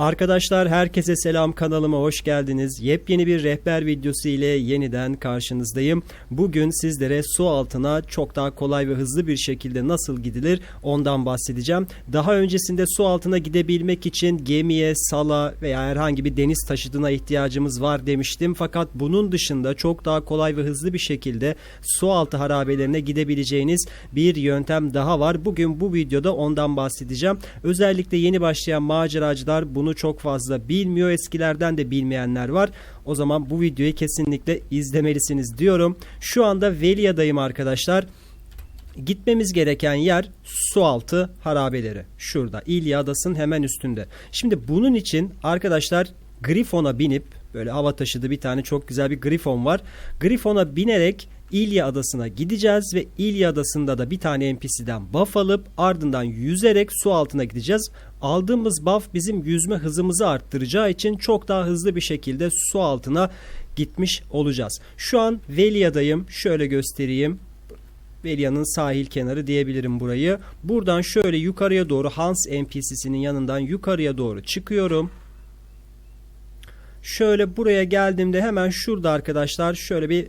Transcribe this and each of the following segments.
Arkadaşlar herkese selam kanalıma hoş geldiniz. Yepyeni bir rehber videosu ile yeniden karşınızdayım. Bugün sizlere su altına çok daha kolay ve hızlı bir şekilde nasıl gidilir ondan bahsedeceğim. Daha öncesinde su altına gidebilmek için gemiye, sala veya herhangi bir deniz taşıtına ihtiyacımız var demiştim. Fakat bunun dışında çok daha kolay ve hızlı bir şekilde su altı harabelerine gidebileceğiniz bir yöntem daha var. Bugün bu videoda ondan bahsedeceğim. Özellikle yeni başlayan maceracılar bunu çok fazla bilmiyor. Eskilerden de bilmeyenler var. O zaman bu videoyu kesinlikle izlemelisiniz diyorum. Şu anda Velia'dayım arkadaşlar. Gitmemiz gereken yer sualtı harabeleri. Şurada İlya Adası'nın hemen üstünde. Şimdi bunun için arkadaşlar Grifon'a binip böyle hava taşıdığı bir tane çok güzel bir Grifon var. Grifon'a binerek İlya Adası'na gideceğiz ve İlya Adası'nda da bir tane NPC'den buff alıp ardından yüzerek su altına gideceğiz. Aldığımız buff bizim yüzme hızımızı arttıracağı için çok daha hızlı bir şekilde su altına gitmiş olacağız. Şu an Velia'dayım. Şöyle göstereyim. Velia'nın sahil kenarı diyebilirim burayı. Buradan şöyle yukarıya doğru Hans NPC'sinin yanından yukarıya doğru çıkıyorum. Şöyle buraya geldiğimde hemen şurada arkadaşlar şöyle bir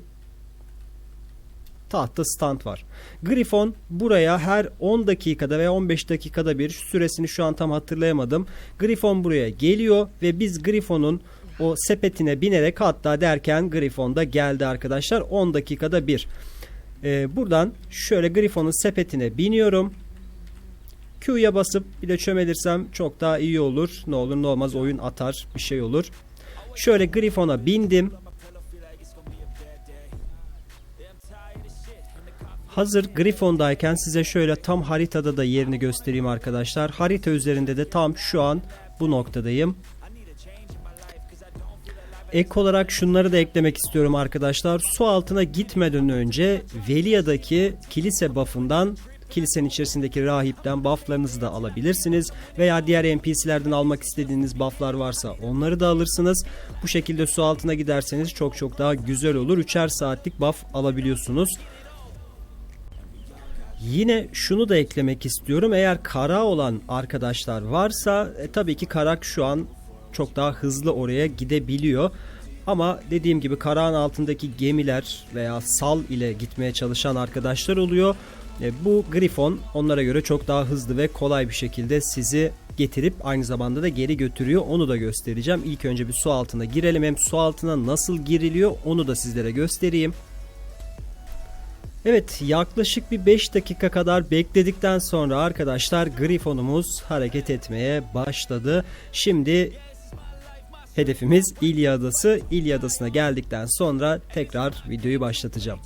tahta stand var. Grifon buraya her 10 dakikada veya 15 dakikada bir süresini şu an tam hatırlayamadım. Grifon buraya geliyor ve biz Grifon'un o sepetine binerek hatta derken Grifon da geldi arkadaşlar 10 dakikada bir. Ee, buradan şöyle Grifon'un sepetine biniyorum. Q'ya basıp bir de çömelirsem çok daha iyi olur. Ne olur ne olmaz oyun atar bir şey olur. Şöyle Grifon'a bindim. Hazır Griffon'dayken size şöyle tam haritada da yerini göstereyim arkadaşlar. Harita üzerinde de tam şu an bu noktadayım. Ek olarak şunları da eklemek istiyorum arkadaşlar. Su altına gitmeden önce Velia'daki kilise buff'ından kilisenin içerisindeki rahipten bufflarınızı da alabilirsiniz. Veya diğer NPC'lerden almak istediğiniz bufflar varsa onları da alırsınız. Bu şekilde su altına giderseniz çok çok daha güzel olur. 3'er saatlik buff alabiliyorsunuz. Yine şunu da eklemek istiyorum. Eğer kara olan arkadaşlar varsa e, tabii ki karak şu an çok daha hızlı oraya gidebiliyor. Ama dediğim gibi karağın altındaki gemiler veya sal ile gitmeye çalışan arkadaşlar oluyor. E, bu Grifon onlara göre çok daha hızlı ve kolay bir şekilde sizi getirip aynı zamanda da geri götürüyor. Onu da göstereceğim. İlk önce bir su altına girelim. Hem su altına nasıl giriliyor onu da sizlere göstereyim. Evet yaklaşık bir 5 dakika kadar bekledikten sonra arkadaşlar Grifon'umuz hareket etmeye başladı. Şimdi hedefimiz İlya Adası. İlya Adası'na geldikten sonra tekrar videoyu başlatacağım.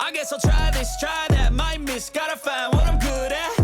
I guess I'll try this, try that, might miss, gotta find what I'm good at.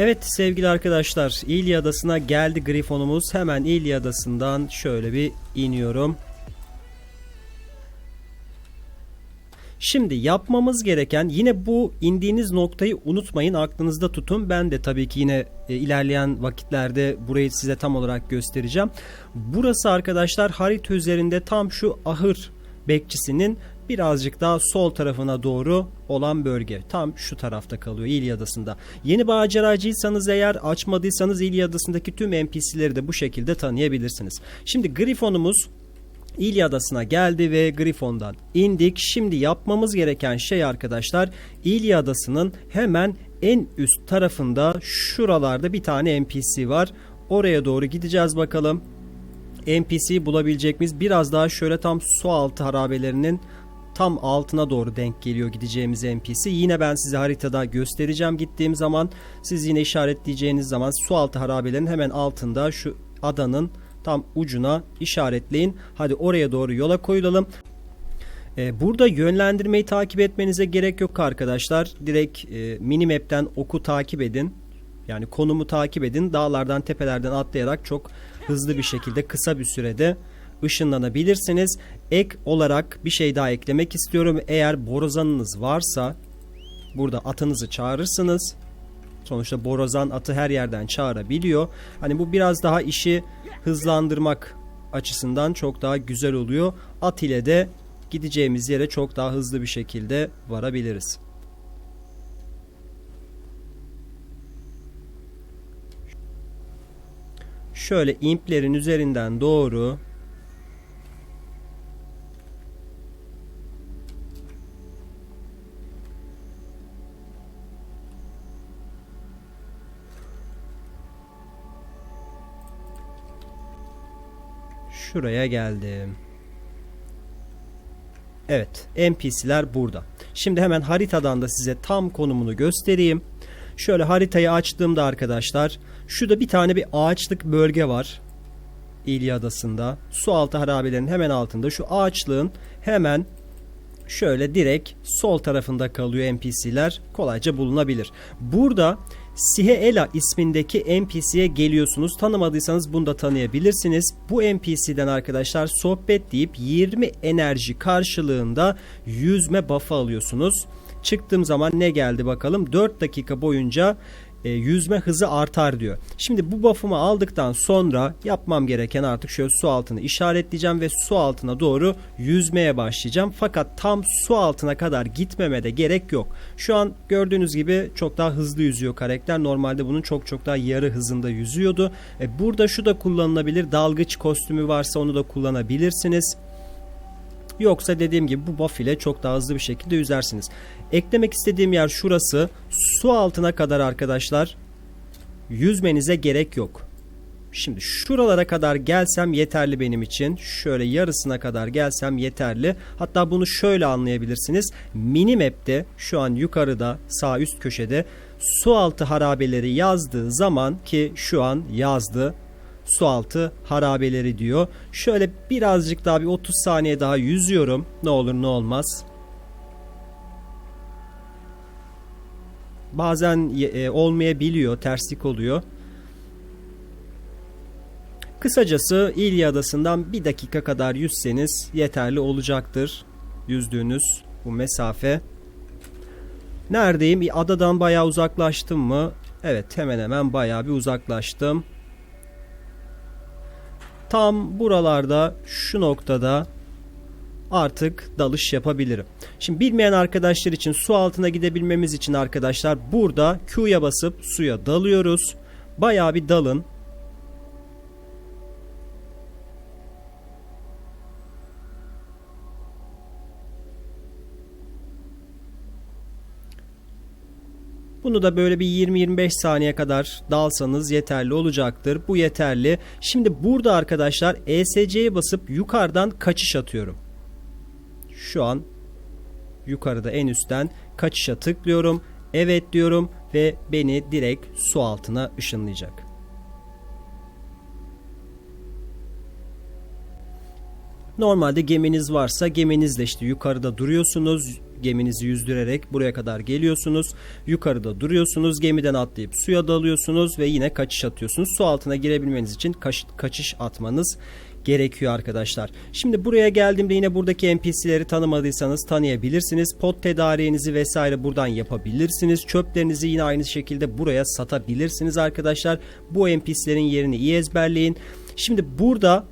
Evet sevgili arkadaşlar İlya Adası'na geldi Grifon'umuz. Hemen İlya Adası'ndan şöyle bir iniyorum. Şimdi yapmamız gereken yine bu indiğiniz noktayı unutmayın aklınızda tutun. Ben de tabii ki yine e, ilerleyen vakitlerde burayı size tam olarak göstereceğim. Burası arkadaşlar harita üzerinde tam şu ahır bekçisinin birazcık daha sol tarafına doğru olan bölge. Tam şu tarafta kalıyor İlya Adası'nda. Yeni maceracıysanız eğer açmadıysanız İlya Adası'ndaki tüm NPC'leri de bu şekilde tanıyabilirsiniz. Şimdi Grifon'umuz İlya Adası'na geldi ve Grifon'dan indik. Şimdi yapmamız gereken şey arkadaşlar İlya Adası'nın hemen en üst tarafında şuralarda bir tane NPC var. Oraya doğru gideceğiz bakalım. NPC bulabilecek miyiz? Biraz daha şöyle tam su altı harabelerinin tam altına doğru denk geliyor gideceğimiz NPC. Yine ben size haritada göstereceğim gittiğim zaman. Siz yine işaretleyeceğiniz zaman su altı harabelerin hemen altında şu adanın tam ucuna işaretleyin. Hadi oraya doğru yola koyulalım. Ee, Burada yönlendirmeyi takip etmenize gerek yok arkadaşlar. Direkt e, minimap'ten oku takip edin. Yani konumu takip edin. Dağlardan, tepelerden atlayarak çok hızlı bir şekilde kısa bir sürede ışınlanabilirsiniz. Ek olarak bir şey daha eklemek istiyorum. Eğer borazanınız varsa burada atınızı çağırırsınız. Sonuçta borazan atı her yerden çağırabiliyor. Hani bu biraz daha işi hızlandırmak açısından çok daha güzel oluyor. At ile de gideceğimiz yere çok daha hızlı bir şekilde varabiliriz. Şöyle implerin üzerinden doğru şuraya geldim. Evet, NPC'ler burada. Şimdi hemen haritadan da size tam konumunu göstereyim. Şöyle haritayı açtığımda arkadaşlar, şurada bir tane bir ağaçlık bölge var. İlya Adası'nda. Su altı harabelerinin hemen altında şu ağaçlığın hemen şöyle direkt sol tarafında kalıyor NPC'ler kolayca bulunabilir. Burada Siheela ismindeki NPC'ye geliyorsunuz. Tanımadıysanız bunu da tanıyabilirsiniz. Bu NPC'den arkadaşlar sohbet deyip 20 enerji karşılığında yüzme buff'ı alıyorsunuz. Çıktığım zaman ne geldi bakalım. 4 dakika boyunca e, yüzme hızı artar diyor. Şimdi bu buff'ımı aldıktan sonra yapmam gereken artık şöyle su altını işaretleyeceğim ve su altına doğru yüzmeye başlayacağım. Fakat tam su altına kadar gitmeme de gerek yok. Şu an gördüğünüz gibi çok daha hızlı yüzüyor karakter. Normalde bunun çok çok daha yarı hızında yüzüyordu. E, burada şu da kullanılabilir. Dalgıç kostümü varsa onu da kullanabilirsiniz. Yoksa dediğim gibi bu buff ile çok daha hızlı bir şekilde yüzersiniz. Eklemek istediğim yer şurası. Su altına kadar arkadaşlar yüzmenize gerek yok. Şimdi şuralara kadar gelsem yeterli benim için. Şöyle yarısına kadar gelsem yeterli. Hatta bunu şöyle anlayabilirsiniz. Minimap'te şu an yukarıda sağ üst köşede su altı harabeleri yazdığı zaman ki şu an yazdı sualtı harabeleri diyor. Şöyle birazcık daha bir 30 saniye daha yüzüyorum. Ne olur ne olmaz. Bazen e, olmayabiliyor, terslik oluyor. Kısacası İlya Adası'ndan bir dakika kadar yüzseniz yeterli olacaktır. Yüzdüğünüz bu mesafe. Neredeyim? Adadan bayağı uzaklaştım mı? Evet hemen hemen bayağı bir uzaklaştım. Tam buralarda şu noktada artık dalış yapabilirim. Şimdi bilmeyen arkadaşlar için su altına gidebilmemiz için arkadaşlar burada Q'ya basıp suya dalıyoruz. Bayağı bir dalın. Bunu da böyle bir 20-25 saniye kadar dalsanız yeterli olacaktır. Bu yeterli. Şimdi burada arkadaşlar ESC'ye basıp yukarıdan kaçış atıyorum. Şu an yukarıda en üstten kaçışa tıklıyorum. Evet diyorum ve beni direkt su altına ışınlayacak. Normalde geminiz varsa geminizle işte yukarıda duruyorsunuz. Geminizi yüzdürerek buraya kadar geliyorsunuz. Yukarıda duruyorsunuz. Gemiden atlayıp suya dalıyorsunuz ve yine kaçış atıyorsunuz. Su altına girebilmeniz için kaç, kaçış atmanız gerekiyor arkadaşlar. Şimdi buraya geldiğimde yine buradaki NPC'leri tanımadıysanız tanıyabilirsiniz. Pot tedariğinizi vesaire buradan yapabilirsiniz. Çöplerinizi yine aynı şekilde buraya satabilirsiniz arkadaşlar. Bu NPC'lerin yerini iyi ezberleyin. Şimdi burada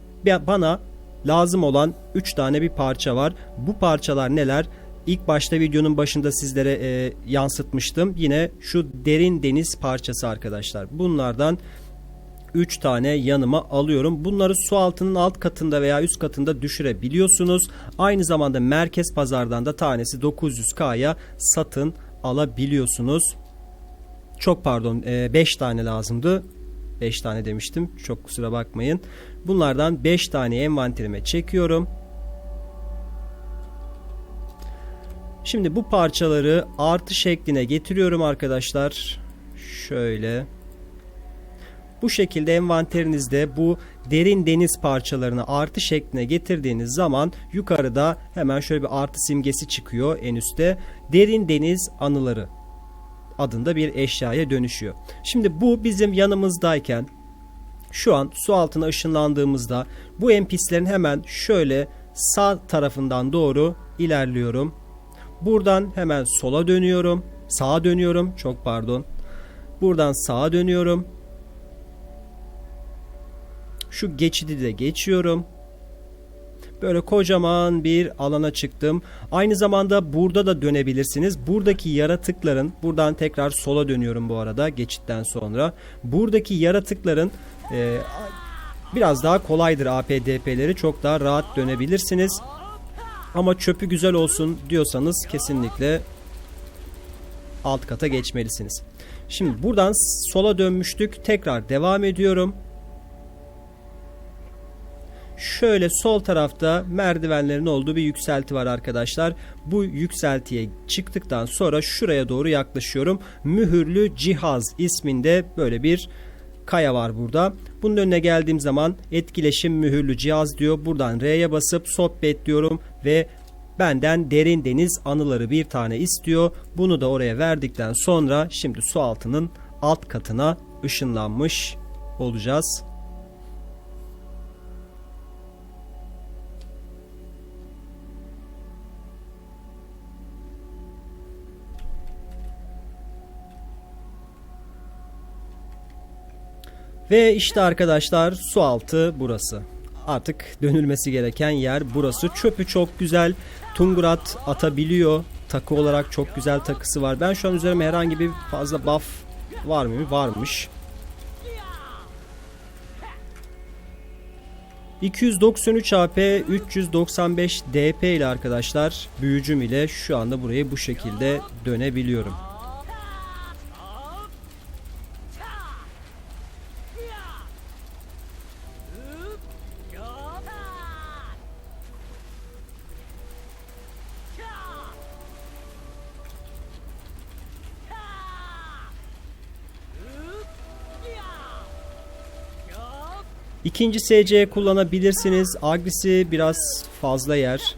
bana lazım olan 3 tane bir parça var. Bu parçalar neler? İlk başta videonun başında sizlere e, yansıtmıştım. Yine şu derin deniz parçası arkadaşlar. Bunlardan 3 tane yanıma alıyorum. Bunları su altının alt katında veya üst katında düşürebiliyorsunuz. Aynı zamanda merkez pazardan da tanesi 900K'ya satın alabiliyorsunuz. Çok pardon 5 e, tane lazımdı. 5 tane demiştim. Çok kusura bakmayın. Bunlardan 5 tane envanterime çekiyorum. Şimdi bu parçaları artı şekline getiriyorum arkadaşlar. Şöyle. Bu şekilde envanterinizde bu derin deniz parçalarını artı şekline getirdiğiniz zaman yukarıda hemen şöyle bir artı simgesi çıkıyor en üstte. Derin deniz anıları adında bir eşyaya dönüşüyor. Şimdi bu bizim yanımızdayken şu an su altına ışınlandığımızda bu NPC'lerin hemen şöyle sağ tarafından doğru ilerliyorum. Buradan hemen sola dönüyorum. Sağa dönüyorum. Çok pardon. Buradan sağa dönüyorum. Şu geçidi de geçiyorum. Böyle kocaman bir alana çıktım. Aynı zamanda burada da dönebilirsiniz. Buradaki yaratıkların, buradan tekrar sola dönüyorum bu arada geçitten sonra. Buradaki yaratıkların e, biraz daha kolaydır APDP'leri. Çok daha rahat dönebilirsiniz. Ama çöpü güzel olsun diyorsanız kesinlikle alt kata geçmelisiniz. Şimdi buradan sola dönmüştük. Tekrar devam ediyorum. Şöyle sol tarafta merdivenlerin olduğu bir yükselti var arkadaşlar. Bu yükseltiye çıktıktan sonra şuraya doğru yaklaşıyorum. Mühürlü cihaz isminde böyle bir kaya var burada. Bunun önüne geldiğim zaman etkileşim mühürlü cihaz diyor. Buradan R'ye basıp sohbet diyorum ve benden derin deniz anıları bir tane istiyor. Bunu da oraya verdikten sonra şimdi su altının alt katına ışınlanmış olacağız. Ve işte arkadaşlar su altı burası. Artık dönülmesi gereken yer burası. Çöpü çok güzel. Tungurat atabiliyor. Takı olarak çok güzel takısı var. Ben şu an üzerime herhangi bir fazla buff var mı? Varmış. 293 AP 395 DP ile arkadaşlar büyücüm ile şu anda burayı bu şekilde dönebiliyorum. İkinci SC kullanabilirsiniz. Agrisi biraz fazla yer.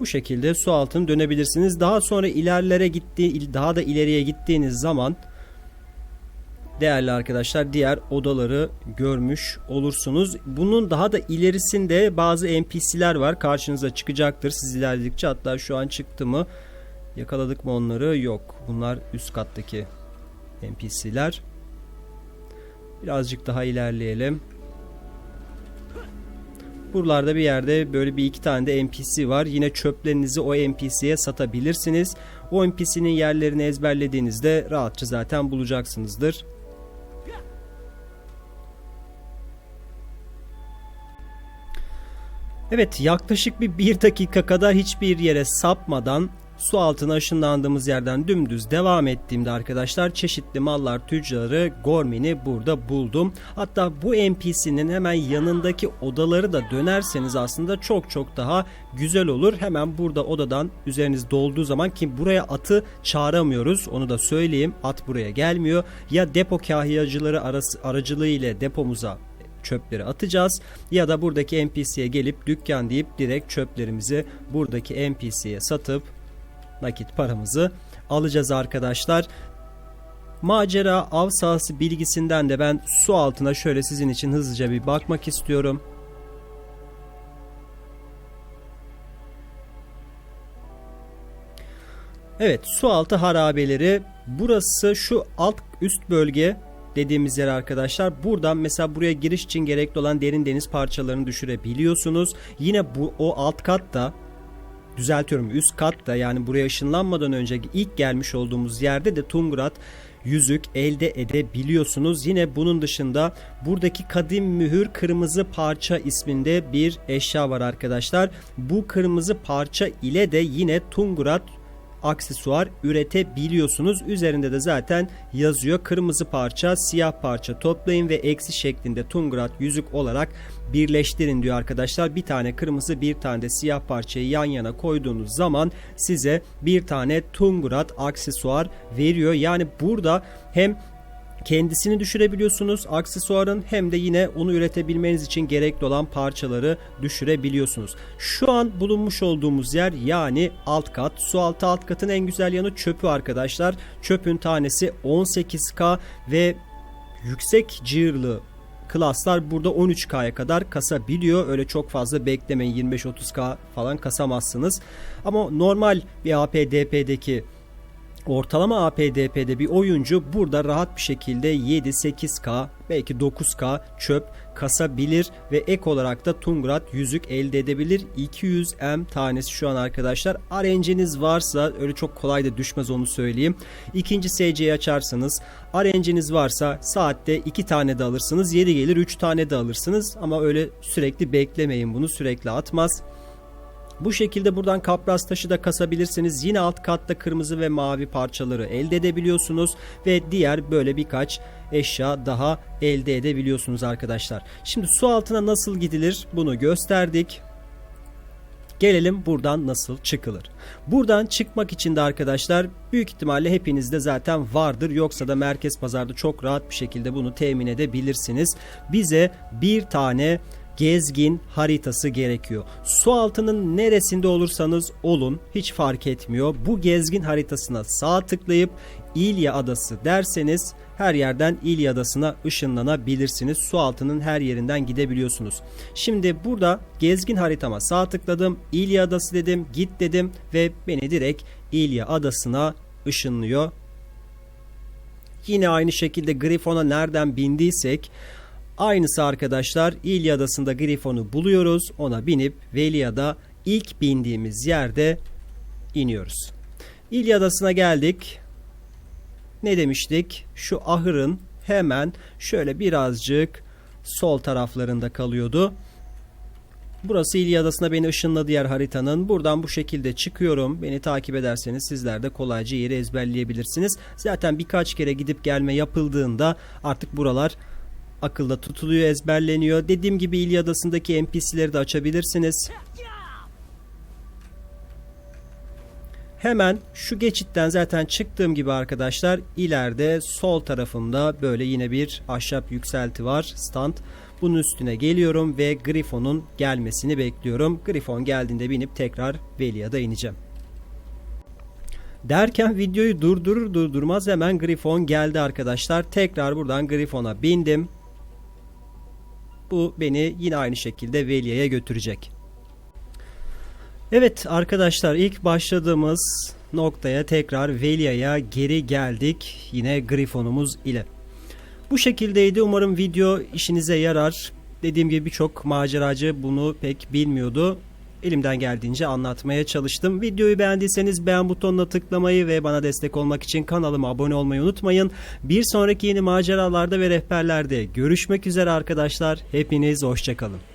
Bu şekilde su altını dönebilirsiniz. Daha sonra ilerlere gitti, daha da ileriye gittiğiniz zaman değerli arkadaşlar diğer odaları görmüş olursunuz. Bunun daha da ilerisinde bazı NPC'ler var. Karşınıza çıkacaktır siz ilerledikçe. Hatta şu an çıktı mı? Yakaladık mı onları? Yok. Bunlar üst kattaki NPC'ler. Birazcık daha ilerleyelim. Buralarda bir yerde böyle bir iki tane de NPC var. Yine çöplerinizi o NPC'ye satabilirsiniz. O NPC'nin yerlerini ezberlediğinizde rahatça zaten bulacaksınızdır. Evet yaklaşık bir, bir dakika kadar hiçbir yere sapmadan su altına ışınlandığımız yerden dümdüz devam ettiğimde arkadaşlar çeşitli mallar tüccarı Gormin'i burada buldum. Hatta bu NPC'nin hemen yanındaki odaları da dönerseniz aslında çok çok daha güzel olur. Hemen burada odadan üzeriniz dolduğu zaman ki buraya atı çağıramıyoruz onu da söyleyeyim. At buraya gelmiyor. Ya depo kahyacıları arası, aracılığı ile depomuza çöpleri atacağız ya da buradaki NPC'ye gelip dükkan deyip direkt çöplerimizi buradaki NPC'ye satıp nakit paramızı alacağız arkadaşlar. Macera av sahası bilgisinden de ben su altına şöyle sizin için hızlıca bir bakmak istiyorum. Evet su altı harabeleri burası şu alt üst bölge dediğimiz yer arkadaşlar. Buradan mesela buraya giriş için gerekli olan derin deniz parçalarını düşürebiliyorsunuz. Yine bu o alt katta düzeltiyorum üst katta yani buraya ışınlanmadan önce ilk gelmiş olduğumuz yerde de Tungrat yüzük elde edebiliyorsunuz. Yine bunun dışında buradaki kadim mühür kırmızı parça isminde bir eşya var arkadaşlar. Bu kırmızı parça ile de yine Tungrat aksesuar üretebiliyorsunuz. Üzerinde de zaten yazıyor. Kırmızı parça, siyah parça toplayın ve eksi şeklinde Tungrat yüzük olarak birleştirin diyor arkadaşlar. Bir tane kırmızı bir tane de siyah parçayı yan yana koyduğunuz zaman size bir tane Tungrat aksesuar veriyor. Yani burada hem kendisini düşürebiliyorsunuz aksesuarın hem de yine onu üretebilmeniz için gerekli olan parçaları düşürebiliyorsunuz. Şu an bulunmuş olduğumuz yer yani alt kat. Su altı alt katın en güzel yanı çöpü arkadaşlar. Çöpün tanesi 18k ve yüksek cığırlı klaslar burada 13K'ya kadar kasabiliyor. Öyle çok fazla beklemeyin 25-30K falan kasamazsınız. Ama normal bir APDP'deki ortalama APDP'de bir oyuncu burada rahat bir şekilde 7-8K belki 9K çöp kasabilir ve ek olarak da Tungrat yüzük elde edebilir. 200M tanesi şu an arkadaşlar. RNG'niz varsa öyle çok kolay da düşmez onu söyleyeyim. İkinci SC'yi açarsanız RNG'niz varsa saatte 2 tane de alırsınız. Yeri gelir 3 tane de alırsınız ama öyle sürekli beklemeyin bunu sürekli atmaz. Bu şekilde buradan kapraz taşı da kasabilirsiniz. Yine alt katta kırmızı ve mavi parçaları elde edebiliyorsunuz ve diğer böyle birkaç eşya daha elde edebiliyorsunuz arkadaşlar. Şimdi su altına nasıl gidilir bunu gösterdik. Gelelim buradan nasıl çıkılır. Buradan çıkmak için de arkadaşlar büyük ihtimalle hepinizde zaten vardır. Yoksa da merkez pazarda çok rahat bir şekilde bunu temin edebilirsiniz. Bize bir tane gezgin haritası gerekiyor. Su altının neresinde olursanız olun hiç fark etmiyor. Bu gezgin haritasına sağ tıklayıp İlya Adası derseniz her yerden İlya Adası'na ışınlanabilirsiniz. Su altının her yerinden gidebiliyorsunuz. Şimdi burada gezgin haritama sağ tıkladım. İlya Adası dedim, git dedim ve beni direkt İlya Adası'na ışınlıyor. Yine aynı şekilde Grifon'a nereden bindiysek Aynısı arkadaşlar İlya Adası'nda Grifon'u buluyoruz. Ona binip Velia'da ilk bindiğimiz yerde iniyoruz. İlya Adası'na geldik. Ne demiştik? Şu ahırın hemen şöyle birazcık sol taraflarında kalıyordu. Burası İlya Adası'na beni ışınladı yer haritanın. Buradan bu şekilde çıkıyorum. Beni takip ederseniz sizler de kolayca yeri ezberleyebilirsiniz. Zaten birkaç kere gidip gelme yapıldığında artık buralar akılda tutuluyor, ezberleniyor. Dediğim gibi İlya Adası'ndaki NPC'leri de açabilirsiniz. Hemen şu geçitten zaten çıktığım gibi arkadaşlar ileride sol tarafımda böyle yine bir ahşap yükselti var stand. Bunun üstüne geliyorum ve Grifon'un gelmesini bekliyorum. Grifon geldiğinde binip tekrar Velia'da ineceğim. Derken videoyu durdurur durdurmaz hemen Grifon geldi arkadaşlar. Tekrar buradan Grifon'a bindim. Bu beni yine aynı şekilde Velia'ya götürecek. Evet arkadaşlar ilk başladığımız noktaya tekrar Velia'ya geri geldik. Yine Grifon'umuz ile. Bu şekildeydi. Umarım video işinize yarar. Dediğim gibi birçok maceracı bunu pek bilmiyordu. Elimden geldiğince anlatmaya çalıştım. Videoyu beğendiyseniz beğen butonuna tıklamayı ve bana destek olmak için kanalıma abone olmayı unutmayın. Bir sonraki yeni maceralarda ve rehberlerde görüşmek üzere arkadaşlar. Hepiniz hoşçakalın.